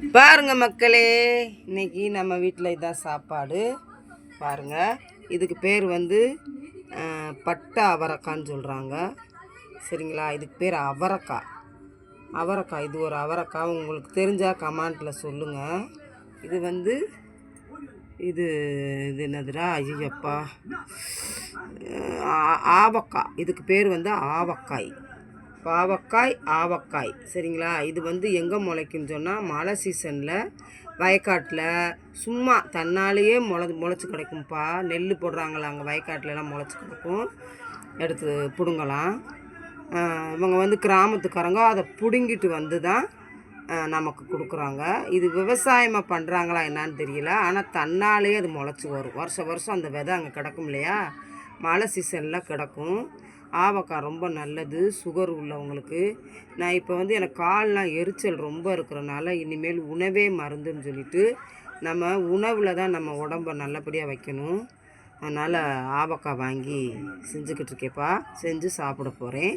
பாருங்க மக்களே இன்னைக்கு நம்ம வீட்டில் இதான் சாப்பாடு. பாருங்க இதுக்கு பேர் வந்து பட்டை அவரைக்கான்னு சொல்கிறாங்க சரிங்களா? இதுக்கு பேர் அவரக்காய் அவரைக்காய் இது ஒரு அவரக்காய் உங்களுக்கு தெரிஞ்சால் கமெண்ட்டில் சொல்லுங்கள் இது வந்து இது இது என்னதுடா? ஐயப்பா ஆவக்காய் இதுக்கு பேர் வந்து ஆவக்காய். பாவக்காய் ஆவக்காய். சரிங்களா? இது வந்து எங்கே முளைக்குன்னு சொன்னால் மழை சீசனில் வயக்காட்டில் சும்மா தன்னாலேயே முளை முளைச்சி கிடைக்கும்ப்பா. நெல் போடுறாங்களா அங்கே வயக்காட்டிலலாம் முளைச்சி கிடைக்கும். எடுத்து பிடுங்கலாம். இவங்க வந்து கிராமத்துக்காரங்க அதை பிடுங்கிட்டு வந்து தான் நமக்கு கொடுக்குறாங்க. இது விவசாயமாக பண்ணுறாங்களா என்னன்னு தெரியல. ஆனால் தன்னாலேயே அது முளைச்சி வரும். வருஷம் வருஷம் அந்த விதை அங்கே கிடக்கும் இல்லையா? மழை சீசனில் கிடக்கும். ஆவக்காய் ரொம்ப நல்லது சுகர் உள்ளவங்களுக்கு. நான் இப்போ வந்து எனக்கு கால்லாம் எரிச்சல் ரொம்ப இருக்கிறனால இனிமேல் உணவே மருந்துன்னு சொல்லிட்டு நம்ம உணவில் தான் நம்ம உடம்ப நல்லபடியாக வைக்கணும். அதனால் ஆவக்காய் வாங்கி செஞ்சுக்கிட்டு இருக்கேப்பா. செஞ்சு சாப்பிட போகிறேன்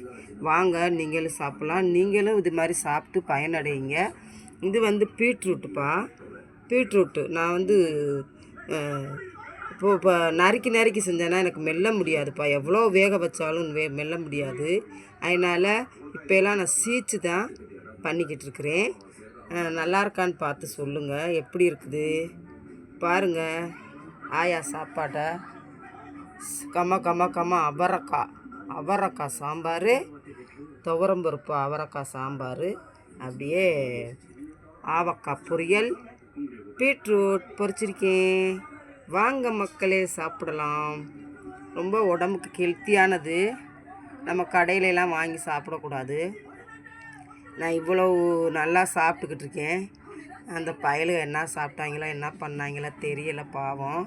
வாங்க நீங்களும் சாப்பிட்லாம். நீங்களும் இது மாதிரி சாப்பிட்டு பயனடையுங்க. இது வந்து பீட்ரூட்டுப்பா. பீட்ரூட்டு நான் வந்து இப்போ இப்போ நறுக்கி நறுக்கி செஞ்சேன்னா எனக்கு மெல்ல முடியாதுப்பா. எவ்வளோ வேக வச்சாலும் வே மெல்ல முடியாது. அதனால் இப்போலாம் நான் சீச்சு தான் பண்ணிக்கிட்டு இருக்கிறேன் நல்லா இருக்கான்னு பார்த்து சொல்லுங்கள் எப்படி இருக்குது? பாருங்கள் ஆயா சாப்பாட்டை கம கம கம அவரக்காய். அவரக்காய் சாம்பார் துவரம்பருப்பு அவரக்காய் சாம்பார் அப்படியே ஆவக்காய் பொரியல் பீட்ரூட் பொரிச்சிருக்கேன். வாங்க மக்களே சாப்பிடலாம். ரொம்ப உடம்புக்கு ஹெல்த்தியானது. நம்ம கடையிலலாம் வாங்கி சாப்பிடக்கூடாது. நான் இவ்வளோ நல்லா சாப்பிட்டுக்கிட்டு இருக்கேன். அந்த பயலுக என்ன சாப்பிட்டாங்களோ என்ன பண்ணாங்களோ தெரியலை பாவம்.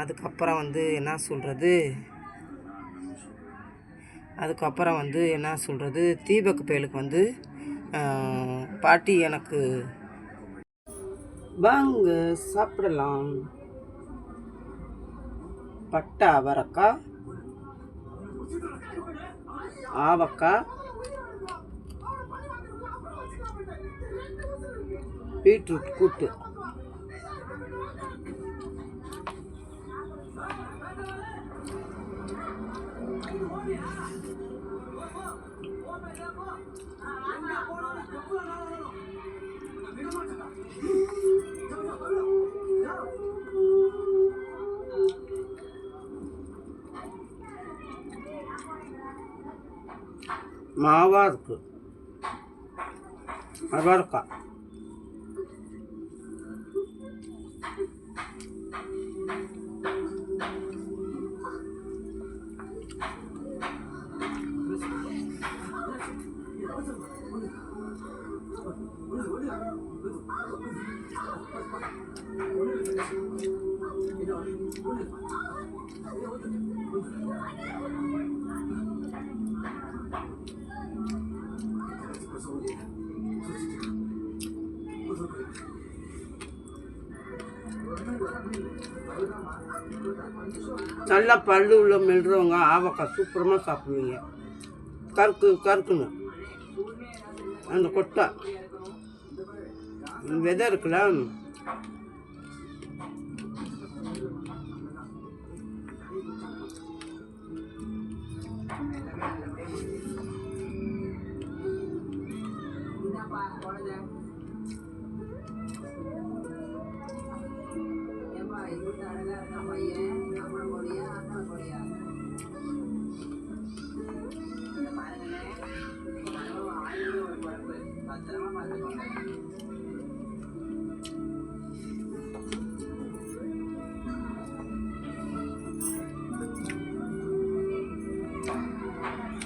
அதுக்கப்புறம் வந்து என்ன சொல்கிறது அதுக்கப்புறம் வந்து என்ன சொல்கிறது தீபக்கு பயலுக்கு வந்து பாட்டி எனக்கு வாங்க சாப்பிடலாம். பட்டை அவரக்காய் ஆவக்காய் பீட்ரூட் கூட்டு Thank you. Mavartu. Abarka. Thank you. நல்லா பல்லு உள்ள மெல்றவங்க ஆவக்காய் சூப்பரமாக சாப்பிடுவீங்க. கருக்கு கருக்குன்னு. அந்த கொட்டை. விதை இருக்குல்ல?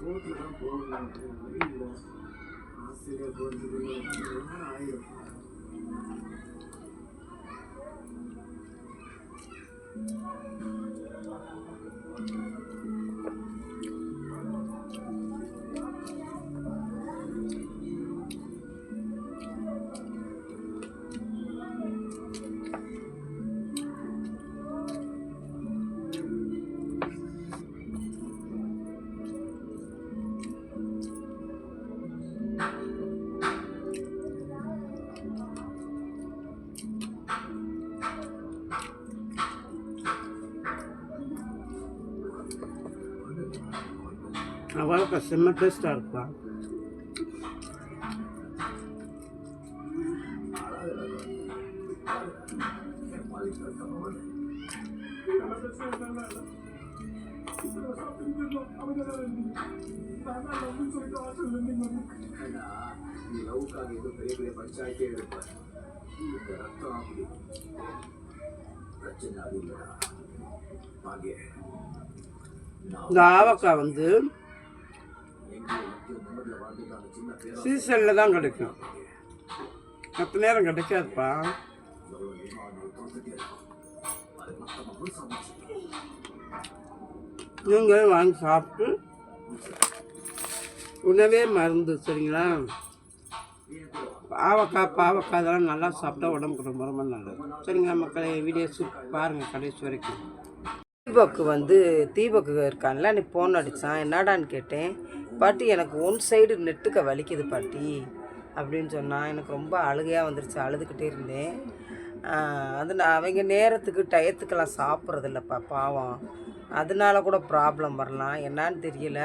கோர்ட்டு தான் போகலாம் இல்லை ஆஸ்திரேலியா போகிறதுக்கு ஆயிரம் அவ்வளோ செம்ம டேஸ்ட்டாக இருக்குப்பா ஏன்னா, ஏதோ பெரிய பெரிய பஞ்சாயத்தே இந்த ரத்தம் அப்படி பிரச்சனை அது இல்லடா இந்த ஆவக்காய் வந்து சீசனில் தான் கிடைக்கும். மற்ற நேரம் கிடைக்காதுப்பா. நீங்கள் வாங்கி சாப்பிட்டு உணவே மருந்து சரிங்களா? பாவக்காய் பாவக்காய் அதெல்லாம் நல்லா சாப்பிட்டா உடம்புக்கு ரொம்ப ரொம்ப நல்லது. சரிங்களா மக்களை வீடியோ சூப் பாருங்கள் கடைசி வரைக்கும். தீபக்கு வந்து தீபக்கு இருக்கான்ல நீ ஃபோன் அடித்தான் என்னடான்னு கேட்டேன். பாட்டி எனக்கு ஒன் சைடு நெட்டுக்க வலிக்குது பாட்டி அப்படின்னு சொன்னால் எனக்கு ரொம்ப அழுகையாக வந்துருச்சு. அழுதுகிட்டே இருந்தேன். அது நான் அவங்க நேரத்துக்கு டயத்துக்கெல்லாம் சாப்பிட்றதில்லப்பா பாவம். அதனால கூட ப்ராப்ளம் வரலாம். என்னான்னு தெரியல.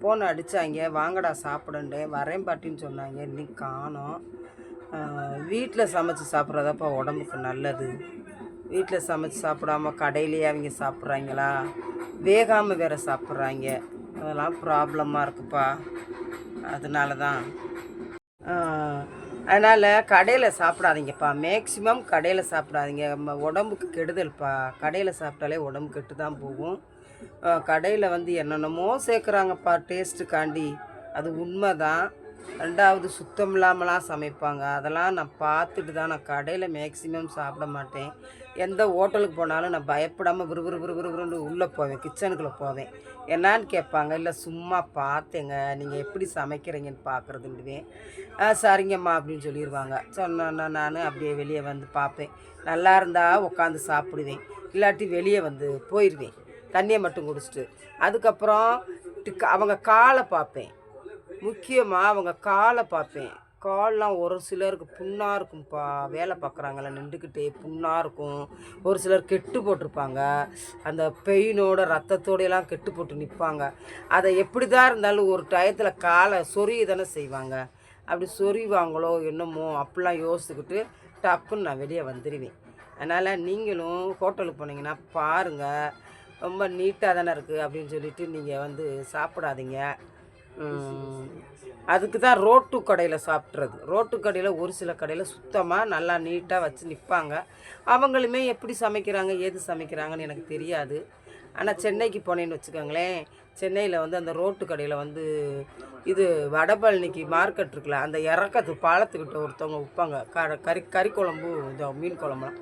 ஃபோன் அடித்தாங்க வாங்கடா சாப்பிடண்டேன் வரேன் பாட்டின்னு சொன்னாங்க. இன்னைக்கு காணோம். வீட்டில் சமைச்சு சாப்பிட்றதாப்பா உடம்புக்கு நல்லது. வீட்டில் சமைச்சு சாப்பிடாம கடையிலேயே அவங்க சாப்பிட்றாங்களா? வேகாமல் வேற சாப்பிட்றாங்க. அதெல்லாம் ப்ராப்ளமாக இருக்குப்பா. அதனால தான் அதனால் கடையில் சாப்பிடாதீங்கப்பா. மேக்ஸிமம் கடையில் சாப்பிடாதீங்க. நம்ம உடம்புக்கு கெடுதல்ப்பா. கடையில் சாப்பிட்டாலே உடம்பு கெட்டு தான் போகும் கடையில் வந்து என்னென்னமோ சேர்க்குறாங்கப்பா. டேஸ்ட்டுக்காண்டி. அது உண்மை தான் ரெண்டாவது சுத்தம் இல்லாமலாம் சமைப்பாங்க. அதெல்லாம் நான் பார்த்துட்டு தான் நான் கடையில் மேக்ஸிமம் சாப்பிட மாட்டேன். எந்த ஹோட்டலுக்கு போனாலும் நான் பயப்படாமல் விறுவிறு விறுவிறுன்னு உள்ளே போவேன். கிச்சனுக்குள்ளே போவேன். என்னான்னு கேட்பாங்க. இல்லை சும்மா பார்த்தேங்க நீங்கள் எப்படி சமைக்கிறீங்கன்னு பார்க்குறதுண்டுவேன் ஆ சரிங்கம்மா அப்படின்னு சொல்லிடுவாங்க சொன்னேன்னா நான் அப்படியே வெளியே வந்து பார்ப்பேன். நல்லா இருந்தால் உட்காந்து சாப்பிடுவேன். இல்லாட்டி வெளியே வந்து போயிடுவேன் தண்ணியை மட்டும் குடிச்சிட்டு. அதுக்கப்புறம் அவங்க காலை பார்ப்பேன். முக்கியமாக அவங்க காலை பார்ப்பேன். கால்லாம் ஒரு சிலருக்கு புண்ணாக இருக்கும்ப்பா வேலை பார்க்குறாங்கள நின்றுக்கிட்டே புண்ணாக இருக்கும். ஒரு சிலர் கெட்டு போட்டிருப்பாங்க. அந்த பெயினோட ரத்தத்தோடையெல்லாம் கெட்டு போட்டு நிற்பாங்க அதை எப்படி தான் இருந்தாலும் ஒரு டயத்தில் காலை சொரிய தானே செய்வாங்க. அப்படி சொறிவாங்களோ என்னமோ அப்படிலாம் யோசிச்சுக்கிட்டு டப்புன்னு நான் வெளியே வந்துடுவேன் அதனால் நீங்களும் ஹோட்டலுக்கு போனீங்கன்னா பாருங்கள் ரொம்ப நீட்டாக தானே இருக்குது அப்படின்னு சொல்லிட்டு நீங்கள் வந்து சாப்பிடாதீங்க. அதுக்கு தான் ரோட்டு கடையில் சாப்பிட்றது. ரோட்டு கடையில் ஒரு சில கடையில் சுத்தமாக நல்லா நீட்டாக வச்சு நிற்பாங்க அவங்களுமே எப்படி சமைக்கிறாங்க ஏது சமைக்கிறாங்கன்னு எனக்கு தெரியாது. ஆனால் சென்னைக்கு போனேன்னு வச்சுக்கோங்களேன் சென்னையில் வந்து அந்த ரோட்டு கடையில் வந்து இது வடபழனிக்கு மார்க்கெட் இருக்குல்ல அந்த இறக்கத்து பாலத்துக்கிட்ட ஒருத்தவங்க விற்பாங்க க கறி கறி குழம்பு இந்த மீன் குழம்புலாம்.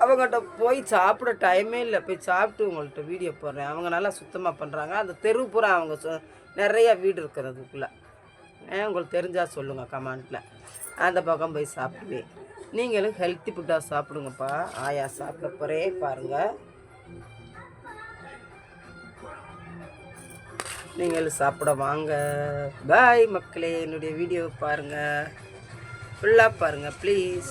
அவங்ககிட்ட போய் சாப்பிட டைமே இல்லை. போய் சாப்பிட்டு உங்கள்கிட்ட வீடியோ போடுறேன். அவங்க நல்லா சுத்தமாக பண்ணுறாங்க அந்த தெரு பூரா அவங்க சொ- நிறைய வீடு இருக்கிறதுக்குள்ள. ஏன் உங்களுக்கு தெரிஞ்சால் சொல்லுங்கள் கமெண்ட்டில் அந்த பக்கம் போய் சாப்பிடுவேன் நீங்களும் ஹெல்த்தி ஃபுட்டாக சாப்பிடுங்கப்பா. ஆயா சாப்பிட போகிறே பாருங்கள் நீங்களும் சாப்பிட வாங்க. பாய் மக்களே. என்னுடைய வீடியோ பாருங்கள் ஃபுல்லாக பாருங்கள் ப்ளீஸ்